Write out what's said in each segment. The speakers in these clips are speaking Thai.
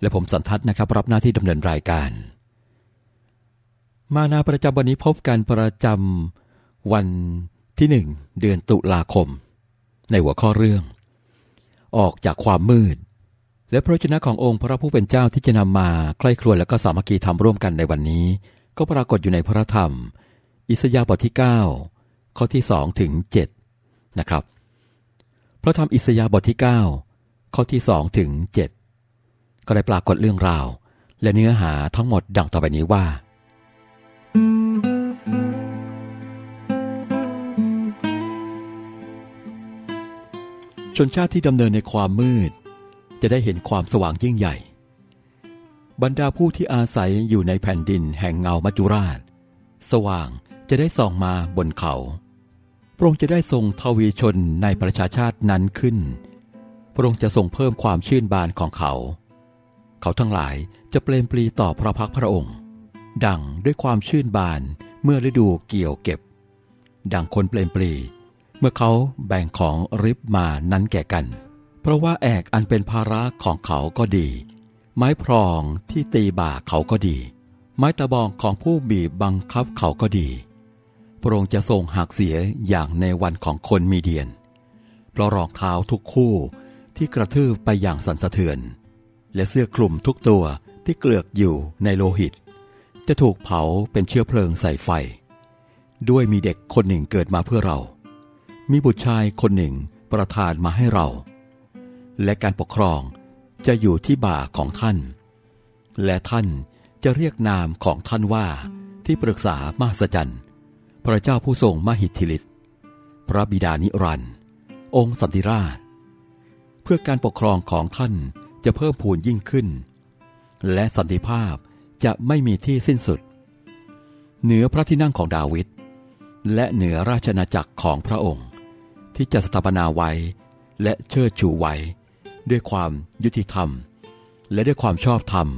และผมสันทัศนะครับรับหน้าที่ดำเนินรายการ มานาประจำวันนี้พบกันประจำวันที่หนึ่งเดือนตุลาคม ในหัวข้อเรื่อง ออกจากความมืด และพระชนะขององค์พระผู้เป็นเจ้าที่จะนำมาใคร่ครวญและก็สามัคคีทำร่วมกันในวันนี้ ก็ปรากฏอยู่ในพระธรรม อิสยาห์บทที่ 9 ข้อที่2ถึง7นะครับ พระธรรมอิสยาห์บทที่ 9 ข้อที่2ถึง7 ก็ได้ปรากฏเรื่องราว และเนื้อหาทั้งหมดดังต่อไปนี้ว่า ชนชาติที่ดำเนินในความมืด จะได้เห็นความสว่างยิ่งใหญ่ บรรดาผู้ที่อาศัยอยู่ในแผ่นดินแห่งเงามัจจุราช สว่างจะได้ส่องมาบนเขาพระองค์จะได้ทรงทวีชนในประชาชาตินั้นขึ้น พระองค์จะทรงเพิ่มความชื่นบานของเขา เขาทั้งหลายจะเปลมปลีต่อพระพักพระองค์ ดังด้วยความชื่นบานเมื่อฤดูเกี่ยวเก็บ ดังคนเปลมปลีเมื่อเขาแบ่งของริบมานั้นแก่กัน เพราะว่าแอกอันเป็นภาระของเขาก็ดี ไม้พรองที่ตีบ่าเขาก็ดี ไม้ตะบองของผู้บีบบังคับเขาก็ดี พระองค์จะทรงหักเสียอย่างในวันของคนมีเดียน เพราะรองเท้าทุกคู่ที่กระทืบไปอย่างสันสะเทือน และเสื้อคลุมทุกตัวที่เกลือกอยู่ในโลหิต จะถูกเผาเป็นเชื้อเพลิงใส่ไฟ ด้วยมีเด็กคนหนึ่งเกิดมาเพื่อเรา มีบุตรชายคนหนึ่งประทานมาให้เรา และการปกครองจะอยู่ที่บ่าของท่าน และท่านจะเรียกนามของท่านว่าที่ปรึกษามหัศจรรย์ พระเจ้าผู้ทรงมหิทธิฤทธิ์พระบิดานิรันดร์องค์สันติราช เพื่อการปกครองของท่าน จะเพิ่มพูนยิ่งขึ้น และสันติภาพจะไม่มีที่สิ้นสุด เหนือพระที่นั่งของดาวิดและเหนือราชนาจักรของพระองค์ ที่จะสถาปนาไว้และเชิดชูไว้ ด้วยความยุติธรรม และด้วยความชอบธรรม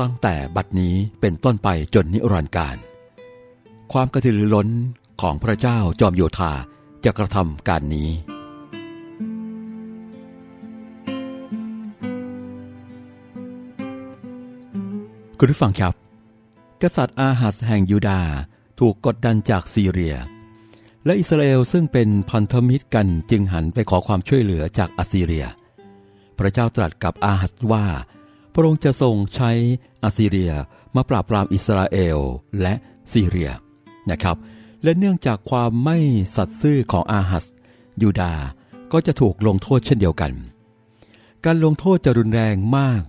ตั้งแต่บัดนี้เป็นต้นไปจนนิรันดร์การ ความกระตือรือร้นของพระเจ้าจอมโยธาจะกระทำการนี้ คุณผู้ฟังครับ กษัตริย์อาหัสแห่งยูดาห์ถูกกดดันจากซีเรีย และอิสราเอลซึ่งเป็นพันธมิตรกันจึงหันไปขอความช่วยเหลือจากอัสซีเรีย พระเจ้าตรัสกับอาหัสว่า พระองค์จะทรงใช้อัสซีเรียมาปราบปรามอิสราเอลและซีเรียนะครับ และเนื่องจากความไม่สัตย์ซื่อของอาหัสยูดาห์ก็จะถูกลงโทษเช่นเดียวกัน การลงโทษจะรุนแรงมาก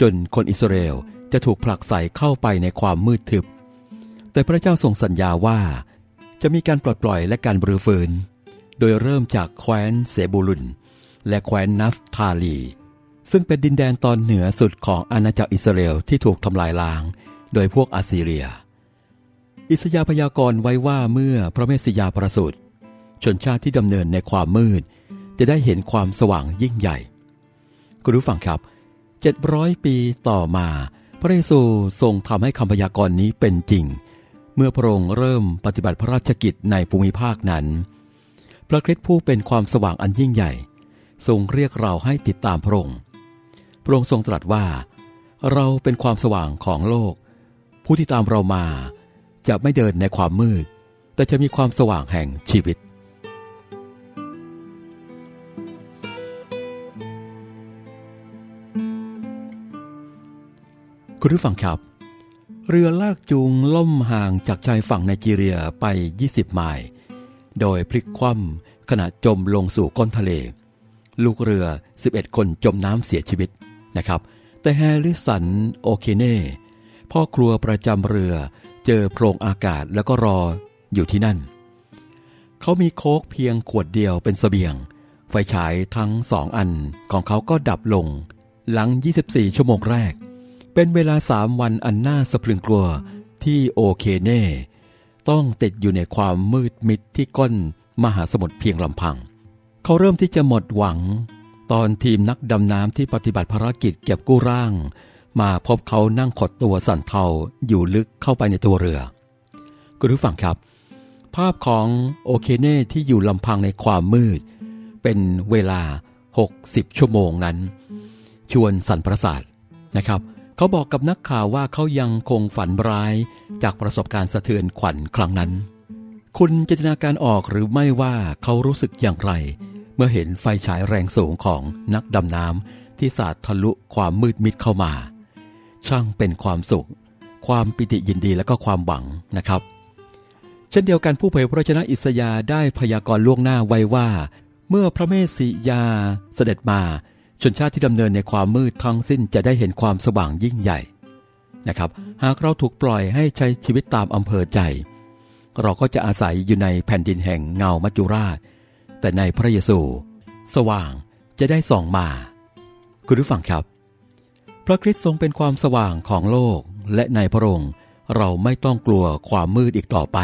จนคนอิสราเอล จะถูกผลักใส่เข้าไปในความมืดทึบ แต่พระเจ้าทรงสัญญาว่า จะมีการปลดปล่อยและการบรื้อฟื้น โดยเริ่มจากแคว้นเซบูลุน และแคว้นนัฟทาลี ซึ่งเป็นดินแดนตอนเหนือสุดของอาณาจักรอิสราเอลที่ถูกทำลายล้าง โดยพวกอาซีเรีย อิสยาพยากรณ์ไว้ว่าเมื่อพระเมสสิยาประสูติชนชาติที่ดำเนินในความมืด จะได้เห็นความสว่างยิ่งใหญ่ คุณผู้ฟังครับ 700 ปีต่อมา พระเยซูทรงทำให้คำพยากรณ์นี้เป็นจริง เมื่อพระองค์เริ่มปฏิบัติพระราชกิจในภูมิภาคนั้น พระคริสต์ผู้เป็นความสว่างอันยิ่งใหญ่ ทรงเรียกเราให้ติดตามพระองค์ พระองค์ทรงตรัสว่า เราเป็นความสว่างของโลก ผู้ที่ตามเรามาจะไม่เดินในความมืด แต่จะมีความสว่างแห่งชีวิต คุณผู้ฟังครับ เรือลากจูงล่มห่างจากชายฝั่งไนจีเรียไป 20 ไมล์โดยพลิกคว่ำขณะจมลงสู่ก้นทะเล ลูกเรือ 11 คนจมน้ำเสียชีวิตนะครับ แต่แฮร์ริสันโอเคเน่พ่อครัวประจำเรือเจอโพรงอากาศแล้วก็รออยู่ที่นั่น เขามีโค้กเพียงขวดเดียวเป็นสเสบียง ไฟฉายทั้งสองอันของเขาก็ดับลง หลัง 24 ชั่วโมงแรก เป็นเวลาสามวันอันน่าสะพรึงกลัวที่โอเคเน่ ต้องติดอยู่ในความมืดมิดที่ก้นมหาสมุทรเพียงลำพัง เขาเริ่มที่จะหมดหวัง ตอนทีมนักดำน้ำที่ปฏิบัติภารกิจเก็บกู้ร่าง มาพบเขานั่งขดตัวสั่นเทาอยู่ลึกเข้าไปในตัวเรือ คุณผู้ฟังครับ ภาพของโอเคเน่ที่อยู่ลำพังในความมืด เป็นเวลา 60 ชั่วโมงนั้น ชวนสั่นประสาทนะครับ เขาบอกกับนักข่าวว่าเขายังคงฝันร้ายจากประสบการณ์สะเทือนขวัญครั้งนั้น คุณจินตนาการออกหรือไม่ว่าเขารู้สึกอย่างไร เมื่อเห็นไฟฉายแรงสูงของนักดำน้ำที่สาดทะลุความมืดมิดเข้ามา ช่างเป็นความสุข ความปิติยินดีและก็ความหวังนะครับ เช่นเดียวกันผู้เผยพระวจนะอิสยาได้พยากรณ์ล่วงหน้าไว้ว่า เมื่อพระเมสสิยาเสด็จมา ชนชาติที่ดำเนินในความมืดทั้งสิ้นจะได้เห็นความสว่างยิ่งใหญ่นะครับ หากเราถูกปล่อยให้ใช้ชีวิตตามอำเภอใจ เราก็จะอาศัยอยู่ในแผ่นดินแห่งเงามัจจุราช แต่ในพระเยซู สว่างจะได้ส่องมา คุณผู้ฟังครับ พระคริสต์ทรงเป็นความสว่างของโลกและในพระองค์เราไม่ต้องกลัวความมืดอีกต่อไป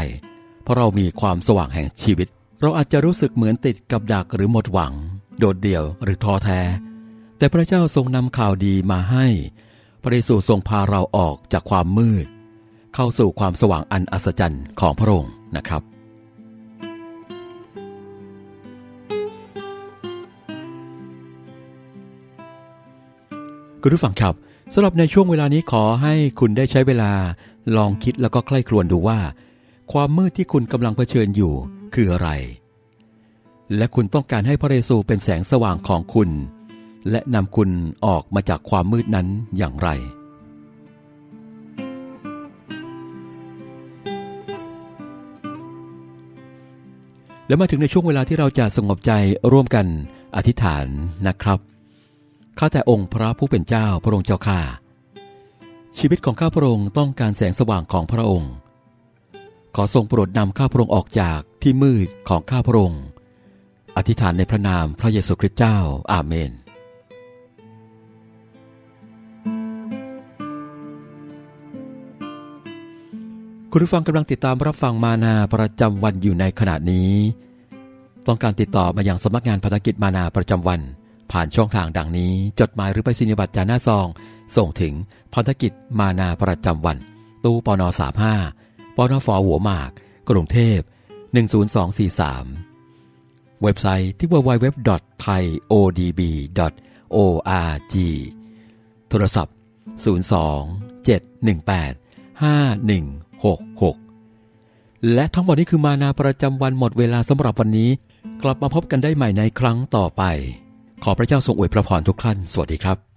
เพราะเรามีความสว่างแห่งชีวิต เราอาจจะรู้สึกเหมือนติดกับดักหรือหมดหวัง โดดเดี่ยวหรือท้อแท้ แต่พระเจ้าทรงนำข่าวดีมาให้ พระเยซูทรงพาเราออกจากความมืด เข้าสู่ความสว่างอันอัศจรรย์ของพระองค์นะครับ คุณผู้ฟังครับสำหรับในช่วงเวลานี้ขอให้คุณได้ใช้เวลา ลองคิดแล้วก็ใคร่ครวญดูว่า ความมืดที่คุณกำลังเผชิญอยู่คืออะไร และคุณต้องการให้พระเยซูเป็นแสงสว่างของคุณ และนำคุณออกมาจากความมืดนั้นอย่างไร และมาถึงในช่วงเวลาที่เราจะสงบใจร่วมกันอธิษฐานนะครับข้าแต่องค์พระผู้เป็นเจ้าพระองค์เจ้าข้าชีวิตของข้าพระองค์ต้องการแสงสว่างของพระองค์ ขอทรงโปรดนำข้าพระองค์ออกจากที่มืดของข้าพระองค์ อธิษฐานในพระนามพระเยซูคริสต์เจ้า อาเมน คุณผู้ฟังกำลังติดตามรับฟังมานาประจำวันอยู่ในขณะนี้ ต้องการติดต่อมาอยังสำนักงานพันธกิจมานาประจำวัน ผ่านช่องทางดังนี้ จดหมายหรือไปสินิบัตรจาหน้าซอง ส่งถึงพันธกิจมานาประจำวัน ตู้ปน35ปนฟหัวหมาก กรุงเทพ 10243 เว็บไซต์ที่ www.thaiodb.org โทรศัพท์ 02 718 5166 และทั้งหมดนี้คือมานาประจำวันหมดเวลาสำหรับวันนี้ กลับมาพบกันได้ใหม่ในครั้งต่อไป ขอพระเจ้าทรงอวยพระพรทุกท่าน สวัสดีครับ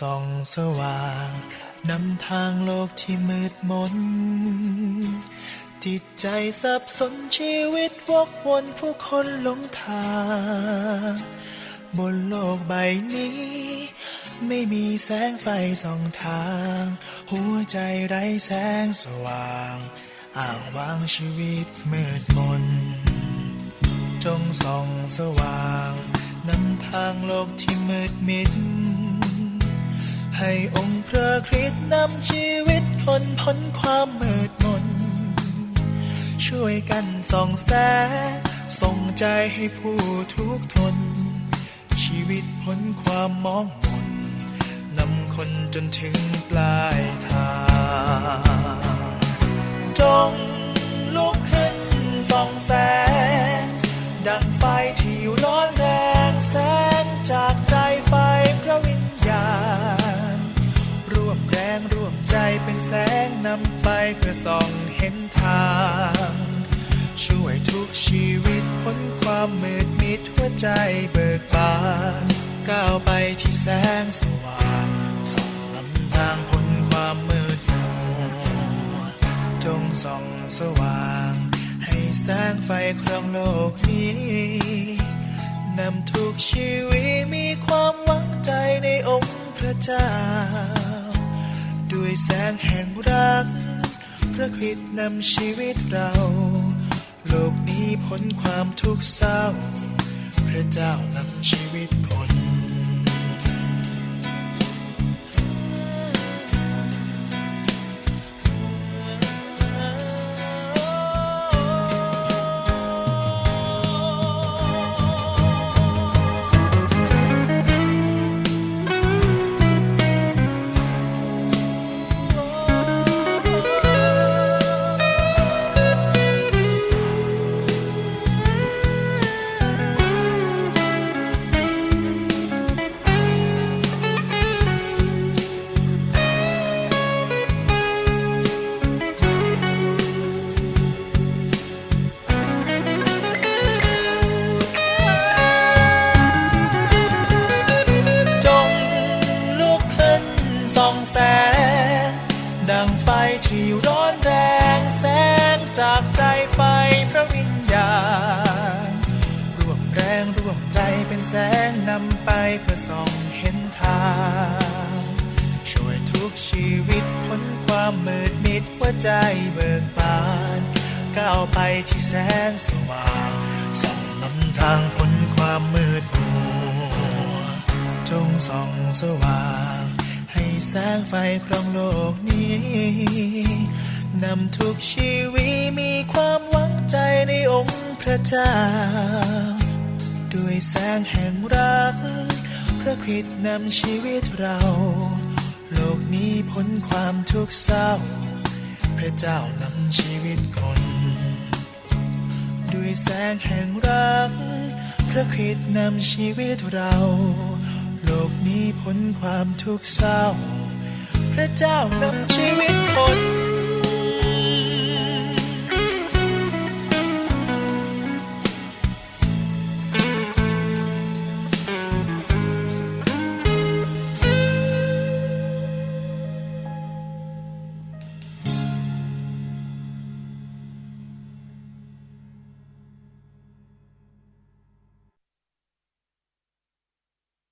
ส่องสว่างนำทางโลกที่มืดมน จิตใจสับสนชีวิตวกวนผู้คนหลงทาง บนโลกใบนี้ ไม่มีแสงไฟส่องทาง หัวใจไร้แสงสว่าง อ่างวางชีวิตมืดมน จงส่องสว่างนำทางโลกที่มืดมิด ให้องค์พระคริสต์นำชีวิตคนพ้นความมืดมน ช่วยกันส่องแสงส่งใจให้ผู้ทุกข์ทน ชีวิตพ้นความมองมนนำคนจนถึงปลายทาง แสงนำไปเพื่อส่องเห็นทาง ช่วยทุกชีวิตพ้นความมืดมิดหัวใจเบิกบานก้าวไปที่แสงสว่างส่องนำทางพ้นความมืดมัวจงส่องสว่าง ให้แสงไฟครองโลกนี้นำทุกชีวิตมีความหวังใจในองค์พระเจ้า ด้วยแสงแห่งรัก พระคริสต์นำชีวิตเรา โลกนี้พ้นความทุกข์เศร้า พระเจ้านำชีวิตคน แสงนำไปเพื่อส่องเห็นทาง ช่วยทุกชีวิตพ้นความมืดมิดหัวใจเบิกบานก้าวไปที่แสงสว่างส่องนำทางพ้นความมืดมัวจงส่องสว่าง ให้แสงไฟครองโลกนี้นำทุกชีวิตมีความหวังใจในองค์พระเจ้า ด้วยแสงแห่งรัก พระคริสต์นำชีวิตเรา โลกนี้พ้นความทุกข์เศร้า พระเจ้านำชีวิตคน ด้วยแสงแห่งรัก พระคริสต์นำชีวิตเรา โลกนี้พ้นความทุกข์เศร้า พระเจ้านำชีวิตคน